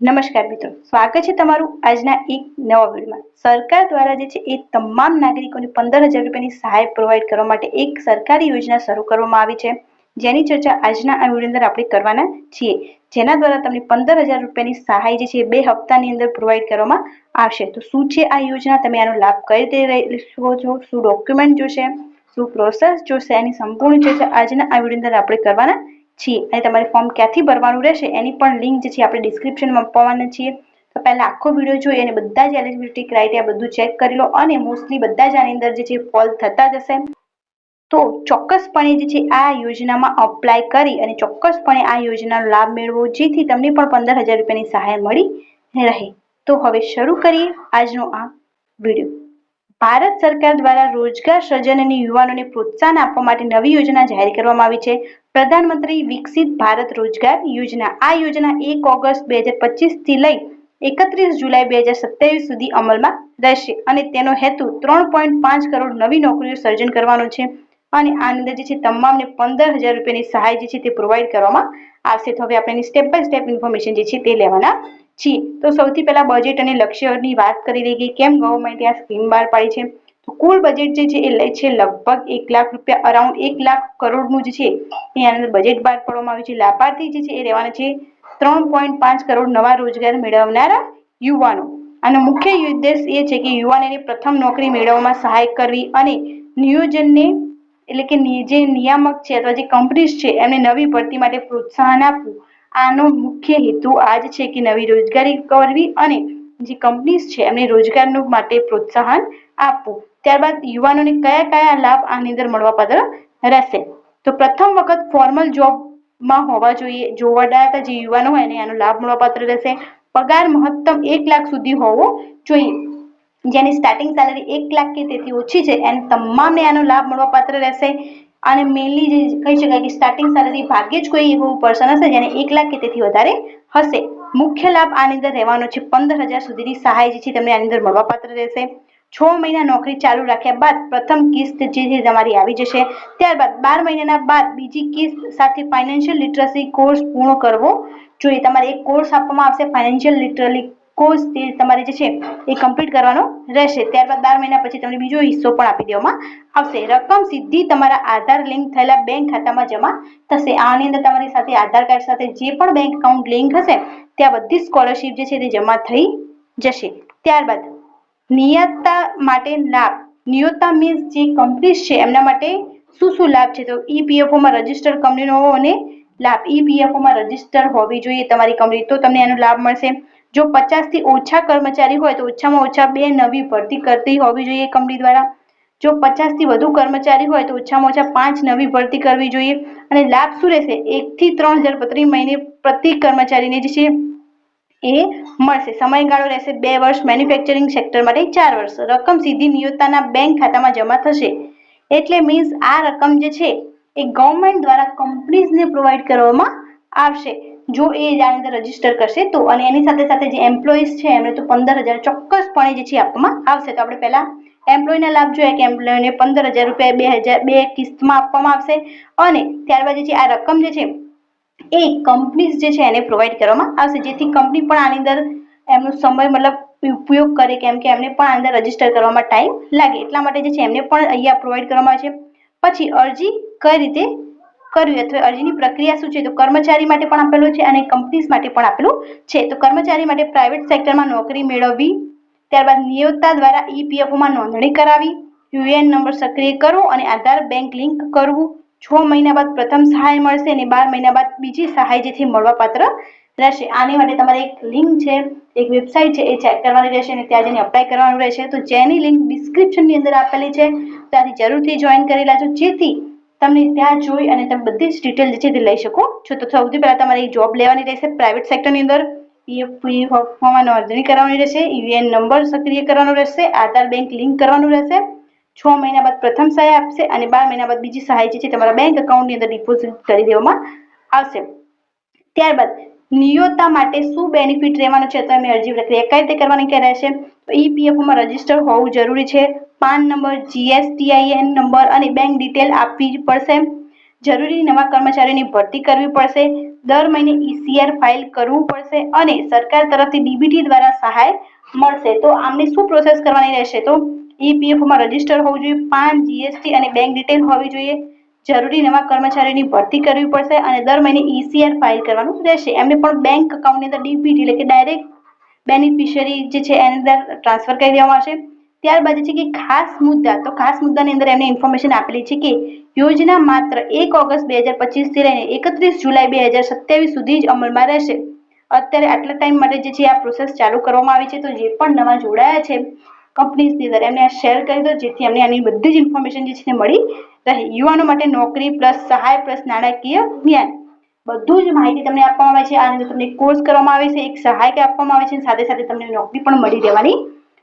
નમસ્કાર મિત્રો, સ્વાગત છે તમારું આજના એક નવા વિડીયોમાં. સરકાર દ્વારા જે છે એ તમામ નાગરિકોને પંદર હજાર રૂપિયાની સહાય પ્રોવાઈડ કરવા માટે એક સરકારી યોજના શરૂ કરવામાં આવી છે. જેની ચર્ચા આજના આ વીડિયો અંદર આપણે કરવાના છીએ. જેના દ્વારા તમને પંદર હજાર રૂપિયાની સહાય જે છે બે હપ્તાની અંદર પ્રોવાઈડ કરવામાં આવશે. તો શું છે આ યોજના? તમે આનો લાભ કઈ રીતે શકો છો? શું ડોક્યુમેન્ટ જોશે? શું પ્રોસેસ જોશે? એની સંપૂર્ણ ચર્ચા આજના આ વીડિયો અંદર આપણે કરવાના છીએ અને તમારે ફોર્મ ક્યાંથી ભરવાનું રહેશે એની પણ લિંક જે છે આપણે ડિસ્ક્રિપ્શનમાં આપવાના છીએ. તો પહેલાં આખો વીડિયો જોઈ અને બધા જ એલિજિબિલિટી ક્રાઇટેરિયા બધું ચેક કરી લો અને મોસ્ટલી બધા જ આની અંદર જે છે ફોલ થતા જ હશે. તો ચોક્કસપણે જે છે આ યોજનામાં અપ્લાય કરી અને ચોક્કસપણે આ યોજનાનો લાભ મેળવો, જેથી તમને પણ પંદર હજાર રૂપિયાની સહાય મળી રહે. તો હવે શરૂ કરીએ આજનો આ વીડિયો ભારત સરકાર દ્વારા રોજગાર સર્જન અને યુવાનોને પ્રોત્સાહન આપવા માટે નવી યોજના જાહેર કરવામાં આવી છે. પ્રધાનમંત્રી વિકસિત ભારત રોજગાર યોજના. આ યોજના એક ઓગસ્ટ બે હજાર પચીસથી લઈ એકત્રીસ જુલાઈ બે હજાર સત્યાવીસ સુધી અમલમાં રહેશે અને તેનો હેતુ ત્રણ પોઈન્ટ પાંચ કરોડ નવી નોકરીઓ સર્જન કરવાનો છે. અને આની અંદર જે છે તમામને પંદર હજાર રૂપિયાની સહાય જે છે તે પ્રોવાઈડ કરવામાં આવશે. તો હવે આપણે એની સ્ટેપ બાય સ્ટેપ ઇન્ફોર્મેશન જે છે તે લેવાના છીએ. તો સૌથી પહેલા બજેટ અને લક્ષ્યની વાત કરી રહી કે કેમ ગવર્મેન્ટે આ સ્કીમ બહાર પાડી છે? તો કુલ બજેટ જે છે એ લે છે લગભગ એક લાખ રૂપિયા અરાઉન્ડ એક લાખ કરોડનું જે છે એ આની બજેટ બહાર પાડવામાં આવ્યું છે. લાભાર્થી જે છે એ રહેવાના છે ત્રણ પોઈન્ટ પાંચ કરોડ નવા રોજગાર મેળવનારા યુવાનો. આનો મુખ્ય ઉદ્દેશ એ છે કે યુવાનોને પ્રથમ નોકરી મેળવવામાં સહાય કરવી અને નિયોજનને એટલે કે જે નિયામક છે અથવા જે કંપનીઝ છે, એમને નવી ભરતી માટે પ્રોત્સાહન આપવું. આનો મુખ્ય હેતુ આ જ છે કે નવી રોજગારી કરવી અને જે કંપનીઝ છે, એમને રોજગારનું માટે પ્રોત્સાહન આપવું. ત્યારબાદ યુવાનોને કયા કયા લાભ આની અંદર મળવાપાત્ર રહેશે? તો પ્રથમ વખત ફોર્મલ જોબમાં હોવા જોઈએ. જોવાડાતા જે યુવાનો હોય એને આનો લાભ મળવાપાત્ર રહેશે. પગાર મહત્તમ એક લાખ સુધી હોવો જોઈએ. જેની સ્ટાર્ટિંગ સેલેરી એક લાખ કે તેથી ઓછી છે એને તમામને આનો લાભ મળવાપાત્ર રહેશે. અને મેઇનલી જે કહી શકાય કે સ્ટાર્ટિંગ સેલેરી ભાગ્યે જ કોઈ એવું પર્સન હશે જેને એક લાખ કે તેથી વધારે હશે. મુખ્ય લાભ આની અંદર રહેવાનો છે પંદર હજાર સુધીની સહાય જે છે તમને આની અંદર મળવાપાત્ર રહેશે. છ મહિના નોકરી ચાલુ રાખ્યા બાદ પ્રથમ કિસ્ત જે છે તમારી આવી જશે. ત્યારબાદ બાર મહિનાના બાદ બીજી કિસ્ત સાથે ફાઇનાન્શિયલ લિટરસી કોર્સ પૂર્ણ કરવો. જોઈએ તમારે એક કોર્સ આપવામાં આવશે ફાઇનાન્શિયલ લિટરલી કોર્સ તે તમારે જે છે એ કમ્પ્લીટ કરવાનો રહેશે. ત્યારબાદ બાર મહિના પછી તમને બીજો હિસ્સો પણ આપી દેવામાં આવશે. રકમ સીધી તમારા આધાર લિંક થયેલા બેંક ખાતામાં જમા થશે. આની અંદર તમારી સાથે આધાર કાર્ડ સાથે જે પણ બેંક એકાઉન્ટ લિંક હશે, ત્યાં બધી સ્કોલરશીપ જે છે તે જમા થઈ જશે. ત્યારબાદ નિયતતા માટે લાભ. નિયોતા મીન્સ જે કંપનીઝ છે, એમના માટે શું શું લાભ છે? તો ઈપીએફઓમાં રજિસ્ટર કંપનીનો અને લાભ. ઈપીએફઓમાં રજિસ્ટર હોવી જોઈએ તમારી કંપની તો તમને એનો લાભ મળશે. જો પચાસથી ઓછા કર્મચારી હોય તો ઓછામાં ઓછા બે નવી ભરતી કરતી હોવી જોઈએ કંપની દ્વારા. જો પચાસથી વધુ કર્મચારી હોય તો ઓછામાં ઓછા પાંચ નવી ભરતી કરવી જોઈએ. અને લાભ શું રહેશે? એકથી ત્રણ હજાર પ્રતિ મહિને પ્રતિ કર્મચારીને જે છે. એ મળશે. સમયગાળો રહેશે બે વર્ષ. મેન્યુફેક્ચરિંગ સેક્ટર માટે ચાર વર્ષ. રકમ સીધી નિયોજતાના બેંક ખાતામાં જમા થશે. એટલે મીન્સ આ રકમ જે છે એ ગવર્મેન્ટ દ્વારા કંપનીઝને પ્રોવાઈડ કરવામાં આવશે. જો એ આની અંદર રજિસ્ટર કરશે, તો અને એની સાથે સાથે જે એમ્પ્લોઈઝ છે, એમને તો પંદર હજાર ચોક્કસપણે જે છે આપવામાં આવશે. તો આપણે પહેલાં એમ્પ્લોયના લાભ જોઈએ કે એમ્પ્લોયને પંદર હજાર રૂપિયા બે હજાર, બે કિસ્તમાં આપવામાં આવશે. અને ત્યારબાદ જે છે આ રકમ જે છે, એ કંપનીઝ જે છે એને પ્રોવાઈડ કરવામાં આવશે. જેથી કંપની પણ આની અંદર એમનો સમય મતલબ ઉપયોગ કરે, કેમ કે એમને પણ અંદર રજિસ્ટર કરવામાં ટાઈમ લાગે. એટલા માટે જે છે એમને પણ અહીંયા પ્રોવાઈડ કરવામાં આવે છે. પછી અરજી કઈ રીતે કરવી અથવા અરજીની પ્રક્રિયા શું છે? તો કર્મચારી માટે પણ આપેલું છે અને કંપનીઝ માટે પણ આપેલું છે. તો કર્મચારી માટે પ્રાઇવેટ સેક્ટરમાં નોકરી મેળવવી, ત્યારબાદ નિયોક્તા દ્વારા ઈપીએફઓમાં નોંધણી કરાવી યુએન નંબર સક્રિય કરવો અને આધાર બેંક લિંક કરવું. છ મહિના બાદ પ્રથમ સહાય મળશે અને બાર મહિના બાદ બીજી સહાય જેથી મળવાપાત્ર રહેશે. આની માટે તમારે એક લિંક છે, એક વેબસાઇટ છે, એ ચેક કરવાની રહેશે અને ત્યાં જઈને અપ્લાય કરવાનું રહેશે. તો જેની લિંક ડિસ્ક્રિપ્શનની અંદર આપેલી છે ત્યાંથી જરૂરથી જોઈન કરી લેજો. જેથી તમને ત્યાં જોઈ અને તમે બધી જ ડિટેલ જે છે તે લઈ શકો છો. તો સૌથી પહેલાં તમારે જોબ લેવાની રહેશે પ્રાઇવેટ સેક્ટરની અંદર. પીએફ ફોર્મમાં નોંધણી કરાવવાની રહેશે. યુએન નંબર સક્રિય કરવાનો રહેશે. આધાર બેંક લિંક કરવાનું રહેશે. છ મહિના બાદ પ્રથમ સહાય આપશે અને બાર મહિના બાદ બીજી સહાય જે છે તમારા બેંક એકાઉન્ટની અંદર ડિપોઝિટ કરી દેવામાં આવશે. ત્યારબાદ નિયોતા માટે શું બેનિફિટ રહેવાનો છે તમે અરજી પ્રક્રિયા કઈ રીતે કરવાની કે રહેશે? તો ઈપીએફઓમાં રજિસ્ટર હોવું જરૂરી છે. પાન નંબર જીએસટીઆઈએન નંબર અને બેંક ડિટેલ આપવી પડશે. જરૂરી નવા કર્મચારીઓની ભરતી કરવી પડશે. દર મહિને ઈસીઆર ફાઇલ કરવું પડશે અને સરકાર તરફથી ડીબીટી દ્વારા સહાય મળશે. તો આમને શું પ્રોસેસ કરવાની રહેશે? તો ઈપીએફમાં માં રજિસ્ટર હોવું જોઈએ, પાન જીએસટી અને બેંક ડિટેલ હોવી જોઈએ. જરૂરી નવા કર્મચારીઓની ભરતી કરવી પડશે અને દર મહિને ઈસીઆર ફાઇલ કરવાનું રહેશે. એમને પણ બેંક એકાઉન્ટની અંદર ડીબીટી એટલે કે ડાયરેક્ટ બેનિફિશિયરી જે છે એની અંદર ટ્રાન્સફર કરી દેવામાં આવશે. ત્યારબાદ છે કે ખાસ મુદ્દા, તો ખાસ મુદ્દાની અંદર એમને ઇન્ફોર્મેશન આપેલી છે કે યોજના માત્ર એક ઓગસ્ટ બે હજાર પચીસથી લઈને એકત્રીસ જુલાઈ બે હજાર સત્યાવીસ સુધી જ અમલમાં રહેશે. અત્યારે આટલા ટાઈમ માટે જે છે આ પ્રોસેસ ચાલુ કરવામાં આવી છે, તો જે પણ નવા જોડાયા છે કંપનીઝની અંદર એમને આ શેર કરી દો, જેથી અમને આની બધી જ ઇન્ફોર્મેશન જે છે મળી રહે. યુવાનો માટે નોકરી પ્લસ સહાય પ્લસ નાણાકીય જ્ઞાન. બધું જ માહિતી તમને આપવામાં આવે છે. આની અંદર તમને કોર્સ કરવામાં આવે છે, એક સહાયક આપવામાં આવે છે સાથે સાથે તમને નોકરી પણ મળી રહેવાની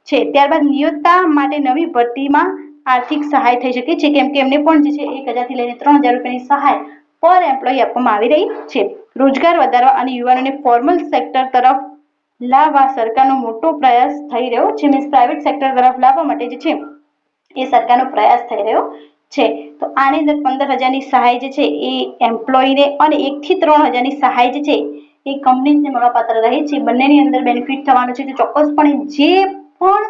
છે. ત્યારબાદ નિયોક્તા માટે નવી ભરતીમાં આર્થિક સહાય થઈ શકે છે. કેમ કે એમને પણ જે છે, એક હજારથી લઈને ત્રણ હજાર રૂપિયાની સહાય પર એમ્પ્લોય આપવામાં આવી રહી છે. રોજગાર વધારવા અને યુવાનોને ફોર્મલ સેક્ટર તરફ લાવવા સરકારનો મોટો પ્રયાસ થઈ રહ્યો છે. મીન્સ પ્રાઇવેટ સેક્ટર તરફ લાવવા માટે જે છે, એ સરકારનો પ્રયાસ થઈ રહ્યો છે. તો આની અંદર પંદર હજારની સહાય જે છે, એ એમ્પ્લોયને અને એકથી ત્રણ હજારની સહાય જે છે, એ કંપનીને મળવાપાત્ર રહે છે. બંનેની અંદર બેનિફિટ થવાનું છે. તો ચોક્કસપણે જે પણ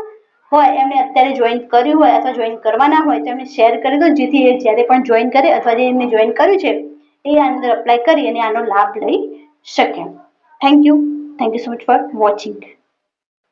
હોય, એમને અત્યારે જોઈન કર્યું હોય અથવા જોઈન કરવાના હોય, તો એમને શેર કરી દો. જેથી એ જ્યારે પણ જોઈન કરે અથવા જે એમને જોઈન કર્યું છે, એ અંદર અપ્લાય કરી અને આનો લાભ લઈ શકે. Thank you thank you so much for watching